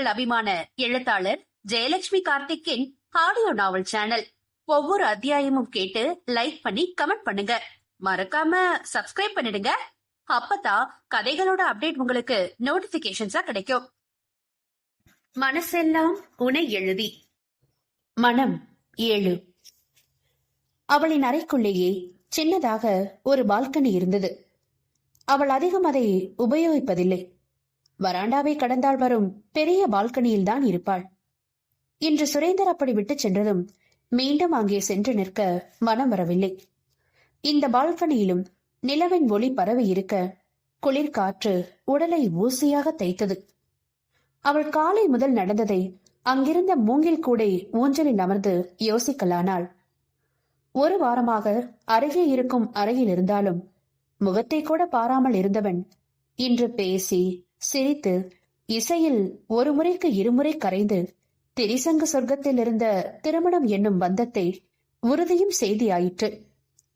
உங்கள் அபிமான எழுத்தாளர் ஜெயலட்சுமி கார்த்திக்கின் ஆடியோ நாவல் சேனல் ஒவ்வொரு அத்தியாயமும் கேட்டு லைக் பண்ணி கமெண்ட் பண்ணுங்க. மறக்காம சப்ஸ்கிரைப் பண்ணிடுங்க. அப்பதான் கதைகளோட அப்டேட் உங்களுக்கு நோட்டிபிகேஷன்ஸா கிடைக்கும். மனசெல்லாம் உனை எழுதி. மனம் ஏழு. அவளின் அறைக்குள்ளேயே சின்னதாக ஒரு பால்கனி இருந்தது. அவள் அதிகம் அதை உபயோகிப்பதில்லை. வராண்டாவை கடந்தால் வரும் பெரிய பால்கனியில் தான் இருப்பாள். இன்று சுரேந்தர் அப்படி விட்டுச் சென்றதும் மீண்டும் அங்கே சென்று நிற்க மனம் வரவில்லை. இந்த பால்கனியிலும் நிலவின் ஒளி பரவி இருக்க குளிர் காற்று உடலை ஊசியாக தைத்தது அவள் காலை முதல் நடந்ததை அங்கிருந்த மூங்கில் கூடை ஊஞ்சலில் அமர்ந்து யோசிக்கலானாள். ஒரு வாரமாக அருகே இருக்கும் அறையில் இருந்தாலும் முகத்தை கூட பாராமல் இருந்தவன் இன்று பேசி சிரித்து இசையில் ஒரு முறைக்கு இருமுறை கரைந்து திரிசங்க சொர்க்கத்தில் இருந்த திருமணம் என்னும் பந்தத்தை உறுதியும் செய்தியாயிற்று.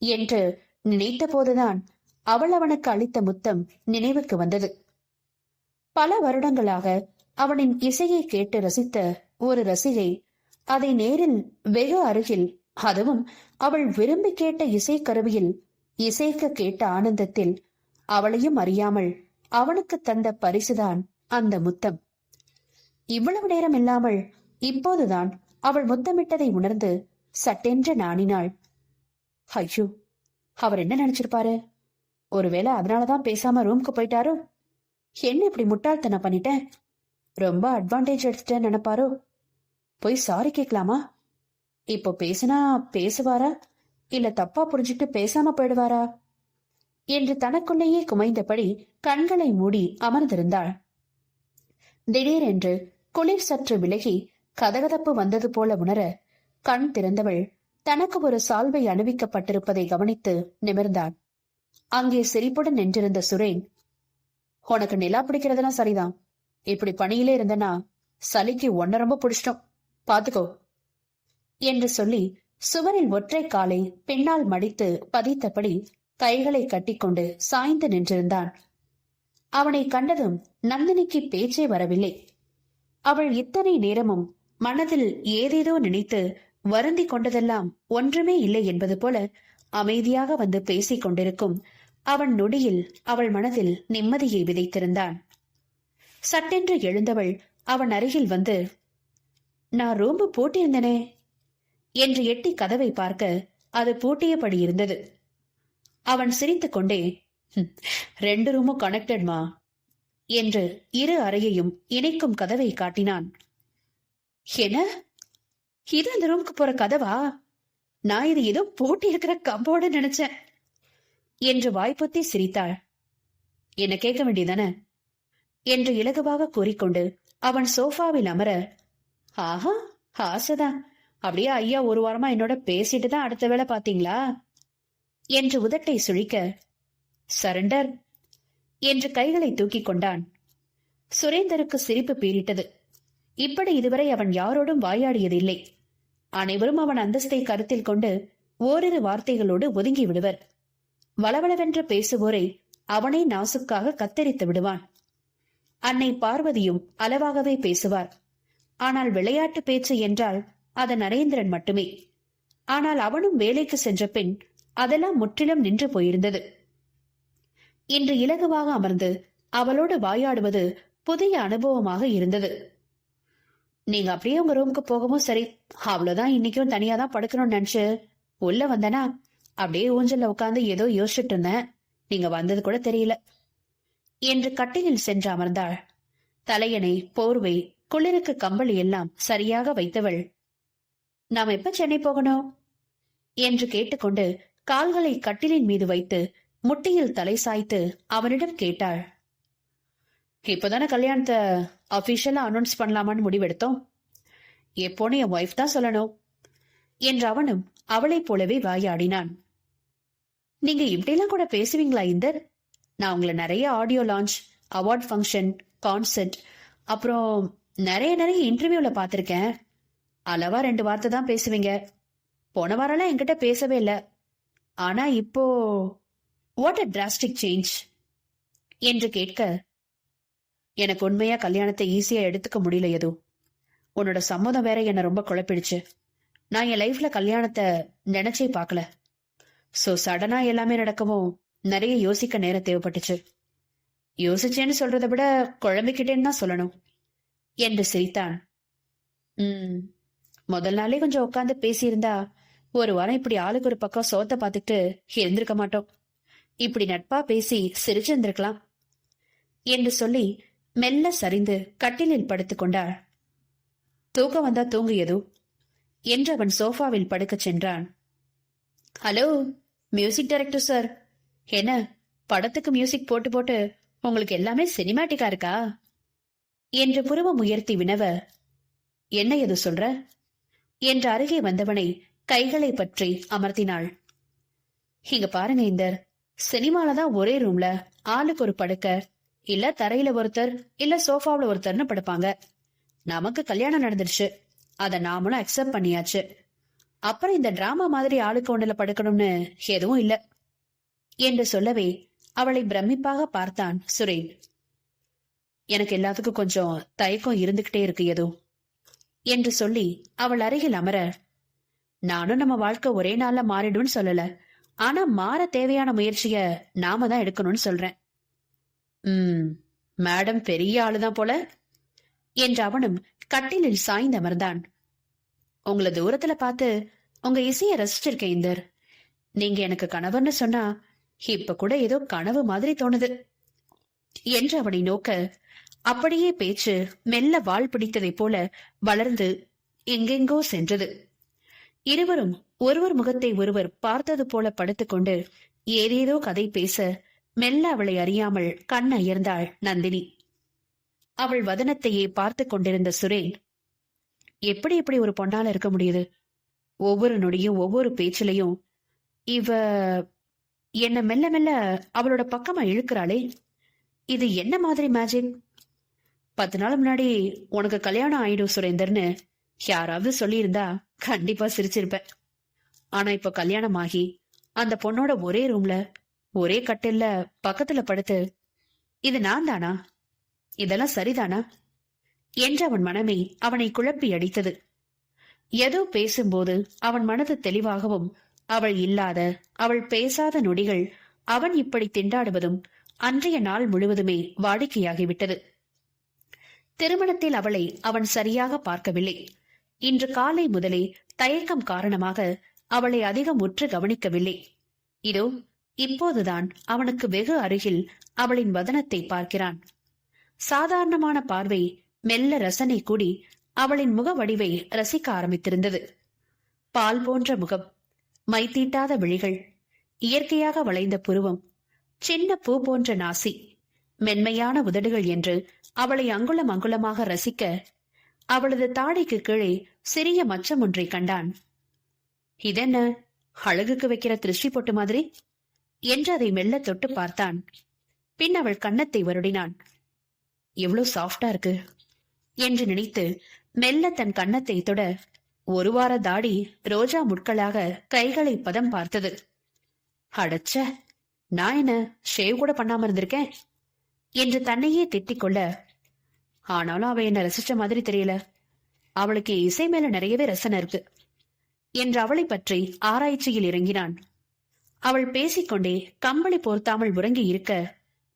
என்று நினைத்த போதுதான் அவள் அவனுக்கு அளித்த முத்தம் நினைவுக்கு வந்தது. பல வருடங்களாக அவனின் இசையை கேட்டு ரசித்த ஒரு ரசிகை அதை நேரில் வெகு அருகில் அதுவும் அவள் விரும்பி கேட்ட இசைக்கருவியில் இசைக்க கேட்ட ஆனந்தத்தில் அவளையும் அறியாமல் அவனுக்கு தந்த பரிசுதான் அந்த முத்தம். இவ்வளவு நேரம் இல்லாமல் இப்போதுதான் அவள் முத்தமிட்டதை உணர்ந்து சட்டென்று நாணினாள். ஐயோ அவர் என்ன நினைச்சிருப்பாரு? ஒருவேளை அதனாலதான் பேசாம ரூம்க்கு போயிட்டாரோ? என்ன இப்படி முட்டாள்தனம் பண்ணிட்டேன் ரொம்ப அட்வான்டேஜ் எடுத்துட்டேன்னு நினைப்பாரோ? போய் சாரி கேட்கலாமா? இப்போ பேசினா பேசுவாரா? இல்ல தப்பா புரிஞ்சுட்டு பேசாம போயிடுவாரா? என்று தனக்குள்ளேயே குமைந்தபடி கண்களை மூடி அமர்ந்திருந்தாள். திடீரென்று குளிர் சற்று விலகி கதகதப்பு வந்தது போல உணர கண் திறந்தவள் தனக்கு ஒரு சால்வை அணிவிக்கப்பட்டிருப்பதை கவனித்து நிமிர்ந்தாள். அங்கே சிரிப்புடன் நின்றிருந்த சுரேன் உனக்கு நிலா பிடிக்கிறதுனா சரிதான். இப்படி பணியிலே இருந்தனா சலிக்கு ஒன்ன ரொம்ப பிடிச்சிட்டோம் பாத்துக்கோ என்று சொல்லி சுவரில் ஒற்றை காலை பின்னால் மடித்து பதித்தபடி கைகளை கட்டிக்கொண்டு சாய்ந்து நின்றிருந்தான். அவனை கண்டதும் நந்தினிக்கு பேச்சே வரவில்லை. அவள் இத்தனை நேரமும் மனதில் ஏதேதோ நினைத்து வருந்தி கொண்டதெல்லாம் ஒன்றுமே இல்லை என்பது போல அமைதியாக வந்து பேசிக் கொண்டிருக்கும் அவன் நொடியில் அவள் மனதில் நிம்மதியை விதைத்திருந்தான். சட்டென்று எழுந்தவள் அவன் அருகில் வந்து நான் ரூம்பு பூட்டியிருந்தனே என்று எட்டி கதவை பார்க்க அது பூட்டியபடி இருந்தது. அவன் சிரித்து கொண்டே ரெண்டு ரூமும் கனெக்டட்மா? என்று இரு அறையையும் இணைக்கும் கதவை காட்டினான். என்ன? இது அந்த ரூமுக்கு போற கதவா? நான் இது ஏதோ போட்டி இருக்கிற கம்போட நினைச்சேன் என்று வாய்ப்புத்தி சிரித்தாள். என்ன கேட்க வேண்டியதானே? என்று இலகுவாக கூறிக்கொண்டு அவன் சோஃபாவில் அமர ஆஹா ஆசைதான். அப்படியே ஐயா ஒரு வாரமா என்னோட பேசிட்டு தான் அடுத்த வேலை பாத்தீங்களா என்று உதட்டை சுழிக்க சரண்டர் என்று கைகளை தூக்கிக் கொண்டான். சுரேந்தருக்கு சிரிப்பு பீரிட்டது இப்படி இதுவரை அவன் யாரோடும் வாயாடியதில்லை. அனைவரும் அவன் அந்தஸ்தை கருத்தில் கொண்டு ஓரிரு வார்த்தைகளோடு ஒதுங்கி விடுவர். வளவளவென்று பேசுவோரை அவனே நாசுக்காக கத்தரித்து விடுவான். அன்னை பார்வதியும் அளவாகவே பேசுவார். ஆனால் விளையாட்டு பேச்சு என்றால் அது நரேந்திரன் மட்டுமே. ஆனால் அவனும் வேலைக்கு சென்ற பின் அதெல்லாம் முற்றிலும் நின்று போயிருந்தது. இன்று இலகுவாக அமர்ந்து அவளோடு வாயாடுவது புதிய அனுபவமாக இருந்தது. நீங்க அப்படியே உங்க ரூமுக்கு போகவும் சரி அவ்வளவுதான் இன்னைக்கும் தனியா தான் படுக்கணும்னு நினைச்சு உள்ள வந்தனா அப்படியே ஊஞ்சல்ல உட்காந்து ஏதோ யோசிச்சுட்டு இருந்தேன். நீங்க வந்தது கூட தெரியல. என்று கட்டிலில் சென்று அமர்ந்தாள். தலையணை போர்வை குளிருக்கு கம்பளி எல்லாம் சரியாக வைத்தவள். நாம் எப்ப சென்னை போகணும்? என்று கேட்டுக்கொண்டு கால்களை கட்டிலின் மீது வைத்து முட்டியில் தலை சாய்த்து அவனிடம் கேட்டாள். இப்போதானே கல்யாணத்தை அபிஷியலா அனௌன்ஸ் பண்ணலாமான்னு முடிவெடுத்தோம். எப்போன்னு என் ஒய்ஃப் தான் சொல்லணும் என்று அவனும் அவளைப் போலவே வாயாடினான். நீங்க இப்படிலாம் கூட பேசுவீங்களா இந்தர்? நான் உங்களை நிறைய audio launch award function concert அப்புறம் நிறைய நிறைய இன்டர்வியூல பார்த்துருக்கேன். அளவா ரெண்டு வார்த்தை தான் பேசுவீங்க. போன வாரம்லாம் என்கிட்ட பேசவே இல்லை. ஆனா இப்போ வாட் அ டிராஸ்டிக் சேஞ்ச் என்று கேட்க எனக்கு உண்மையா கல்யாணத்தை ஈஸியா எடுத்துக்க முடியல எது? உன்னோட சம்மதம் வேற என்ன ரொம்ப குழப்பிடுச்சு. நான் என் லைஃப்ல கல்யாணத்தை நினைச்சே பார்க்கல. சோ சடனா எல்லாமே நடக்கவும் நிறைய யோசிக்க நேரம் தேவைப்பட்டுச்சு. யோசிச்சேன்னு சொல்றதை விட குழம்பிக்கிட்டேன்னு தான் சொல்லணும் என்று சிரித்தான். ம் முதல் நாளே கொஞ்சம் உட்காந்து பேசியிருந்தா ஒரு வாரம் இப்படி ஆளுக்கு ஒரு பக்கம் சோத்த பார்த்துட்டு இருந்திருக்க மாட்டோம். இப்படி நட்பா பேசி சிரிச்சிருந்திருக்கலாம். என்று சொல்லி மெல்ல சரிந்து கட்டிலில் படுத்துக் கொண்டாள். தூக்கம் வந்தா தூங்கு என்று அவன் சோஃபாவில் படுக்கச் சென்றான். Hello music director sir. என்ன படத்துக்கு மியூசிக் போட்டு போட்டு உங்களுக்கு எல்லாமே சினிமாட்டிக்கா இருக்கா? என்று புருவம் உயர்த்தி வினவ என்ன எது சொல்ற? என்று அருகே வந்தவனை கைகளை பற்றி அமர்த்தினாள். இங்க பாருங்க இந்தர். சினிமால தான் ஒரே ரூம்ல ஆளுக்கு ஒரு படுக்க இல்ல தரையில ஒருத்தர் இல்ல சோஃபாவில ஒருத்தர்னு படுப்பாங்க. நமக்கு கல்யாணம் நடந்துருச்சு. அத நாமளும் அக்செப்ட் பண்ணியாச்சு. அப்புறம் இந்த டிராமா மாதிரி ஆளுக்கு ஒண்ணுல படுக்கணும்னு எதுவும் இல்ல. என்று சொல்லவே அவளை பிரமிப்பாக பார்த்தான் சுரேன். எனக்கு எல்லாத்துக்கும் கொஞ்சம் தயக்கம் இருந்துகிட்டே இருக்கு ஏதோ. என்று சொல்லி அவள் அருகில் அமர நானும் நம்ம வாழ்க்கை ஒரே நாள்ல மாறிடும்னு சொல்லல. ஆனா மாற தேவையான முயற்சிய நாம தான் எடுக்கணும்னு சொல்றேன். உம் மேடம் பெரிய ஆளுதான் போல. என்று அவனும் கட்டிலில் சாய்ந்து அமர்ந்தான். உங்களை தூரத்துல பார்த்து உங்க இசைய ரசிச்சிருக்கேன் இந்தர். நீங்க எனக்கு கணவர்னு சொன்னா இப்ப கூட ஏதோ கனவு மாதிரி தோணுது. என்று அவனை நோக்க அப்படியே பேச்சு மெல்ல வாள் பிடித்ததைப் போல வளர்ந்து எங்கெங்கோ சென்றது. இருவரும் ஒருவர் முகத்தை ஒருவர் பார்த்தது போல படுத்துக்கொண்டு ஏதேதோ கதை பேச மெல்ல அவளை அறியாமல் கண் அயர்ந்தாள் நந்தினி. அவள் வதனத்தையே பார்த்து கொண்டிருந்த சுரேன் எப்படி இப்படி ஒரு பொண்ணால இருக்க முடியுது? ஒவ்வொரு நொடியும் ஒவ்வொரு பேச்சிலையும் இவ என்ன மெல்ல மெல்ல அவளோட பக்கமா இழுக்கிறாளே. இது என்ன மாதிரி மேஜிக் பத்து நாள் முன்னாடி உனக்கு கல்யாணம் ஆயிடும் சுரேந்தர்னு யாராவது சொல்லியிருந்தா கண்டிப்பா சிரிச்சிருப்பேன். ஆனா இப்ப கல்யாணம் ஆகி அந்த பொண்ணோட ஒரே ரூம்ல ஒரே கட்டில்ல பக்கத்துல படுத்து இது நான் தானா? இதெல்லாம் சரிதானா? என்று அவன் மனமே அவனை குழப்பி அடித்தது. ஏதோ பேசும்போது அவன் மனது தெளிவாகவும் அவள் இல்லாத அவள் பேசாத நொடிகள் அவன் இப்படி திண்டாடுவதும் அன்றைய நாள் முழுவதுமே வாடிக்கையாகிவிட்டது. திருமணத்தில் அவளை அவன் சரியாக பார்க்கவில்லை. இன்று காலை முதலே தயக்கம் காரணமாக அவளை அதிகம் உற்று கவனிக்கவில்லை. இதோ இப்போதுதான் அவனுக்கு வெகு அருகில் அவளின் வதனத்தை பார்க்கிறான். சாதாரணமான பார்வை மெல்ல ரசனை கூடி அவளின் முக வடிவை ரசிக்க ஆரம்பித்திருந்தது. பால் போன்ற முகம் மைத்தீட்டாத விழிகள் இயற்கையாக வளைந்த புருவம் சின்ன பூ போன்ற நாசி மென்மையான உதடுகள் என்று அவளை அங்குலம் அங்குலமாக ரசிக்க அவளது தாடைக்கு கீழே சிறிய மச்சம் ஒன்றை கண்டான். இதென்ன? அழகுக்கு வைக்கிற திருஷ்டி பொட்டு மாதிரி? என்று அதை மெல்ல தொட்டு பார்த்தான். பின் அவள் கன்னத்தை வருடினான். எவ்வளவு சாஃப்டா இருக்கு என்று நினைத்து மெல்ல தன் கன்னத்தை தொட ஒரு வார தாடி ரோஜா முட்களாக கைகளை பதம் பார்த்தது. அடச்ச நான் என்ன ஷேவ் கூட பண்ணாம இருந்திருக்கேன்? என்று தன்னையே திட்டிக் கொள்ள ஆனாலும் அவ என்ன ரசிச்ச மாதிரி தெரியல. அவளுக்கு இசை மேல நிறையவே ரசனை இருக்கு. என்று அவளை பற்றி ஆராய்ச்சியில் இறங்கினான். அவள் பேசிக்கொண்டே கம்பளி போர்த்தாமல் உறங்கி இருக்க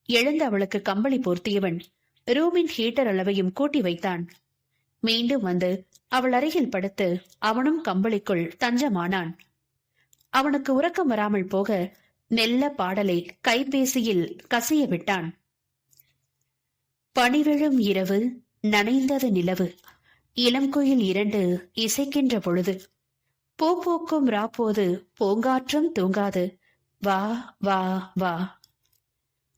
எழுந்து அவளுக்கு கம்பளி போர்த்தியவன் ரூமின் ஹீட்டர் அளவையும் கூட்டி வைத்தான். மீண்டும் வந்து அவள் அருகில் படுத்து அவனும் கம்பளிக்குள் தஞ்சமானான். அவனுக்கு உறக்கம் வராமல் போக நெல்ல பாடலை கைபேசியில் கசிய விட்டான். பனிவிழும் இரவு நனைந்தது நிலவு. இளங்கோயில் இரண்டு இசைக்கின்ற பொழுது. பூ பூக்கும் ராப்போது பூங்காற்றும் தூங்காது. வா வா வா.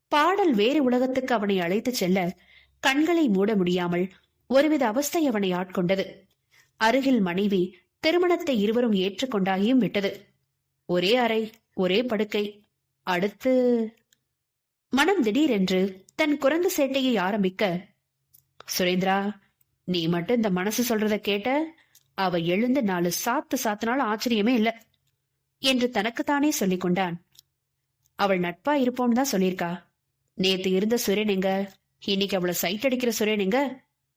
பாடல் வேறு உலகத்துக்கு அவனை அழைத்துச் செல்ல கண்களை மூட முடியாமல் ஒருவித அவஸ்தை அவனை ஆட்கொண்டது. அருகில் மனைவி திருமணத்தை இருவரும் ஏற்றுக்கொண்டாகியும் விட்டது. ஒரே அறை ஒரே படுக்கை. அடுத்து மனம் திடீரென்று தன் குரங்கு சேட்டையை ஆரம்பிக்க சுரேந்திரா நீ மட்டும் இந்த மனசு சொல்றத கேட்ட அவ எழுந்து நாலு சாத்து சாத்தினாலும் ஆச்சரியமே இல்ல என்று தனக்குத்தானே சொல்லிக் கொண்டான். அவள் நட்பா இருப்போம் தான் சொல்லியிருக்கா. நேத்து இருந்த சுரேன் எங்க? இன்னைக்கு அவளை சைட் அடிக்கிற சுரேனுங்க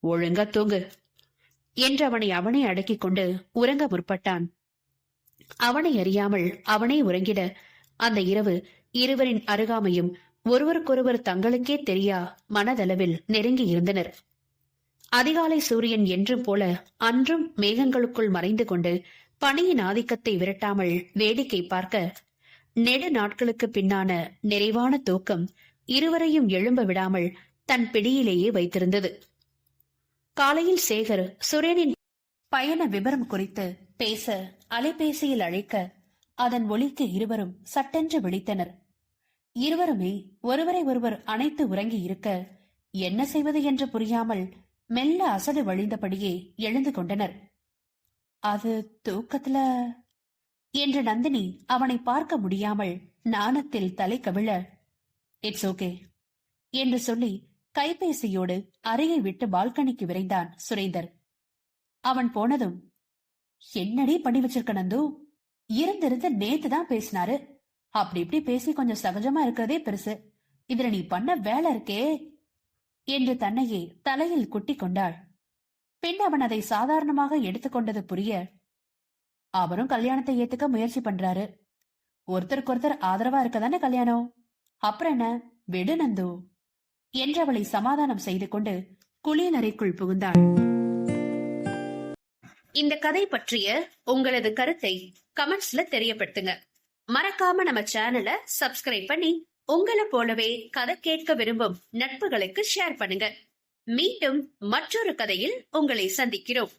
ஒழுங்கா தூங்கு என்று அவனை அவனே அடக்கிக் கொண்டு உறங்க முற்பட்டான். அவனை அறியாமல் அவனே உறங்கிட அந்த இரவு இருவரின் அருகாமையும் ஒருவருக்கொருவர் தங்களுக்கே தெரியா மனதளவில் நெருங்கி இருந்தனர். அதிகாலை சூரியன் என்றும் போல அன்றும் மேகங்களுக்குள் மறைந்து கொண்டு பணியின் ஆதிக்கத்தை விரட்டாமல் வேடிக்கை பார்க்க நெடு நாட்களுக்கு பின்னான நிறைவான தூக்கம் இருவரையும் எழும்ப விடாமல் தன் பிடியிலேயே வைத்திருந்தது. காலையில் சேகர் சுரேனின் பயண விவரம் குறித்து பேச அலைபேசியில் அழைக்க அதன் ஒலிக்கு இருவரும் சட்டென்று விழித்தனர். இருவருமே ஒருவரை ஒருவர் அணைத்து உறங்கி இருக்க என்ன செய்வது என்று புரியாமல் மெல்ல அசடு வழிந்தபடியே எழுந்து கொண்டனர். அது தூக்கத்துல? என்று நந்தினி அவனை பார்க்க முடியாமல் நாணத்தில் தலை கவிழ இட்ஸ் ஓகே என்று சொல்லி கைபேசியோடு அறையை விட்டு பால்கனிக்கு விரைந்தான் சுரேந்தர். அவன் போனதும் என்னடி பண்ணி வச்சிருக்க நந்து? இருந்திருந்து நேத்து தான் பேசினாரு. அப்படி இப்படி பேசி கொஞ்சம் சகஜமா இருக்கிறதே பெருசு. இதுல நீ பண்ண வேலை இருக்கே என்று தன்னையே தலையில் குட்டி கொண்டாள். பின் அவன் அதை சாதாரணமாக எடுத்துக்கொண்டது புரிய அவரும் கல்யாணத்தை ஏத்துக்க முயற்சி பண்றாரு. ஒருத்தருக்கொருத்தர் ஆதரவா இருக்கதானே கல்யாணம்? அப்புறம் என்ன? விடு நந்து என்றவளை சமாதானம் செய்து கொண்டு குளியலறைக்குள் புகுந்தாள். இந்த கதை பற்றிய உங்களது கருத்தை கமெண்ட்ஸ்ல தெரியப்படுத்துங்க. மறக்காம நம்ம சேனலை சப்ஸ்கிரைப் பண்ணி உங்களை போலவே கதை கேட்க விரும்பும் நட்புகளுக்கு ஷேர் பண்ணுங்க. மீண்டும் மற்றொரு கதையில் உங்களை சந்திக்கிறோம்.